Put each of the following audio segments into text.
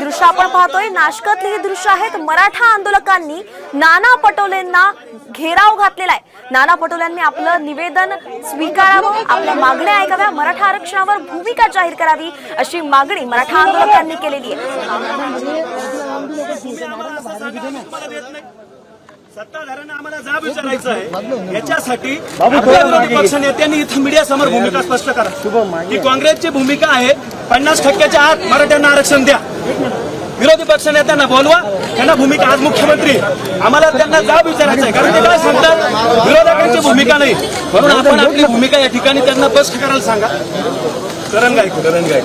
दृश्य आपण पाहतोय. नाशकातले हे दृश्य आहेत मराठा आंदोलकांनी नाना पटोलेंना घेराव घातलेला आहे. नाना पटोलेंनी आपलं निवेदन स्वीकारावं आपल्या मागण्या ऐकाव्या मराठा आरक्षणावर भूमिका जाहीर करावी अशी मागणी मराठा आंदोलकांनी केलेली आहे. सत्ताधाऱ्यांना आम्हाला जाब विचारायचा आहे. याच्यासाठी आपल्या विरोधी पक्ष नेत्यांनी इथं मीडिया समोर भूमिका स्पष्ट करा. की काँग्रेसची भूमिका आहे. पन्नास टक्क्याच्या आत मराठ्यांना आरक्षण द्या. विरोधी पक्ष नेत्यांना बोलवा. त्यांना भूमिका आज मुख्यमंत्री आम्हाला त्यांना जाब विचारायचा आहे. कारण ते काय सांगतात? विरोधकांची भूमिका नाही. म्हणून आपण आपली भूमिका या ठिकाणी त्यांना स्पष्ट करायला सांगा. करण गायक करण गायक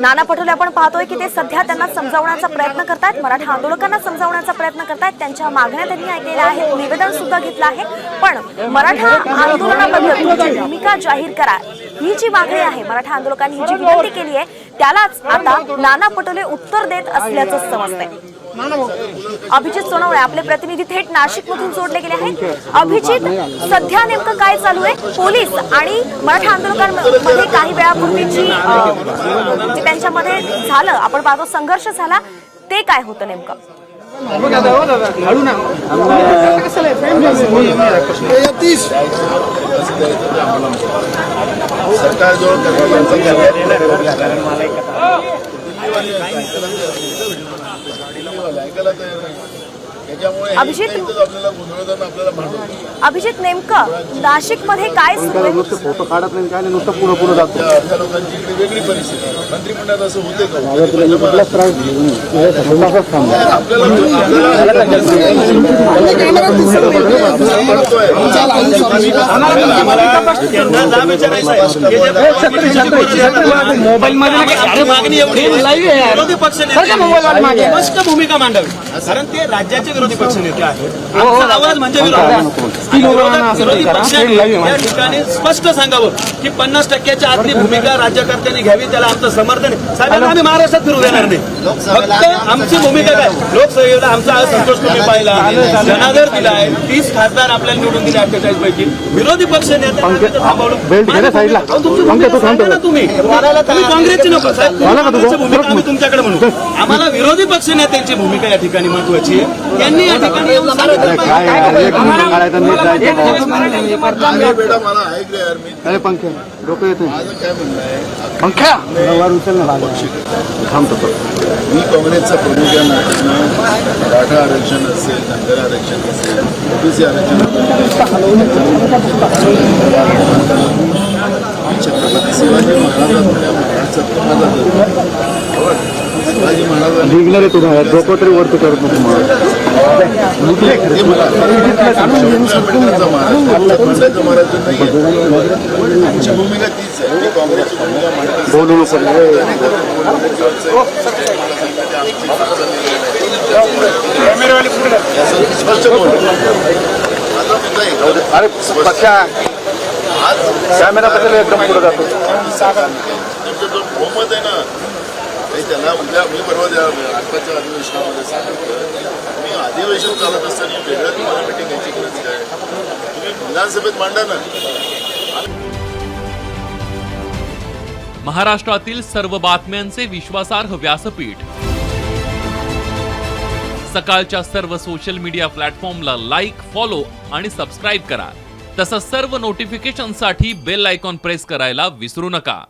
नाना पटोले आपण पाहतोय की ते सध्या त्यांना समजावण्याचा प्रयत्न करतायत. मराठा आंदोलकांना समजावण्याचा प्रयत्न करतायत. त्यांच्या मागण्या त्यांनी ऐकलेल्या आहेत. निवेदन सुद्धा घेतलं आहे. पण मराठा आंदोलनाबद्दल तुमची भूमिका जाहीर करा. ही जी मागणी आहे मराठा आंदोलकांनी ही जी विनंती केली आहे त्यालाच आता नाना पटोले उत्तर देत असल्याचं समजतंय. अभिजित सोनवणे आपले प्रतिनिधी थेट नाशिक मधून जोडले गेले आहेत. अभिजित सध्या नेमकं काय चालू आहे? पोलीस आणि मराठा आंदोलकांमध्ये काही वेळापूर्वीची म्हणजे त्यांच्यामध्ये झालं आपण पाहतो संघर्ष झाला. ते काय होतं नेमकं? सरकारजवळ la अभिजित- अभिजित नेमकं नाशिकमध्ये काय आहे फोटो काढत नाही काय नाही नुसतं पुढं पुढं जातो त्या लोकांची वेगळी परिस्थिती आहे. मंत्रिमंडळात असं होते का माझा तुला मी कुठलाच त्रास देऊ नये. तुझ्यासारखाच थांबा. आपल्याला आपल्याला त्यांना जाब विचारायचा आहे. आमची मागणी एवढी आहे. विरोधी पक्ष नेते स्पष्ट भूमिका मांडावी कारण ते राज्याचे विरोधी पक्ष नेते आहेत. आमचा आवाज म्हणजे विरोध पक्षाने या ठिकाणी स्पष्ट सांगावं की पन्नास टक्क्याच्या आतली भूमिका राज्यकर्त्यांनी घ्यावी त्याला आमचं समर्थन आहे. साहेबांना आम्ही महाराष्ट्रात फिरू देणार नाही. फक्त आमची भूमिका काय? लोकसभेला आमचा आज संतोष तुम्ही पाहिला. जनादर दिलाय तीस खासदार आपल्याला निवडून दिले अठ्ठेचाळीस पैकी विरोधी पक्ष नेते बेल्ट घे ना साईडला. पंकज, तू थांबतो का? तुम्ही. काँग्रेसची नको साहेब. आम्ही तुमच्याकडे म्हणू. आम्हाला विरोधी पक्ष नेत्यांची भूमिका या ठिकाणी महत्वाची आहे. त्यांनी या ठिकाणी येऊन सांगितलं काय पाहिजे. आहे? एक मिनिट काढायचं नीट जायचं अरे बेटा मला ऐक रे यार मी. अरे पंख्या डोकं येते माझं काय म्हणणं आहे? पंख्या वर उचल ना थांबतो तो. मी काँग्रेसचा प्रमुख मराठा आरक्षण असेल धनगर आरक्षण असेल ओबीसी आरक्षण छत्रपती शिवाजी महाराजांच्या महाराष्ट्रात. शिवाजी महाराजांनी निघणार आहे तुझा डोकं तरी वरती करत नको मला. आमची भूमिका तीच आहे मी काँग्रेसची भूमिका अरे पक्षा आज कॅमेरा बद्दल एकदम पुढे जातो तुमचं बहुमत आहे ना त्याला उद्या मी परवा द्या आत्ताच्या अधिवेशनामध्ये सांगितलं अधिवेशन चालत असताना वेगळ्या तुम्हाला मिटिंग घ्यायची गरज काय तुम्ही विधानसभेत मांडा ना. महाराष्ट्रातील सर्व बातम्यांचे विश्वासार्ह व्यासपीठ. सकाळच्या सर्व सोशल मीडिया प्लॅटफॉर्मला लाईक फॉलो आणि सबस्क्राईब करा. तसंच सर्व नोटिफिकेशनसाठी बेल आयकॉन प्रेस करायला विसरू नका.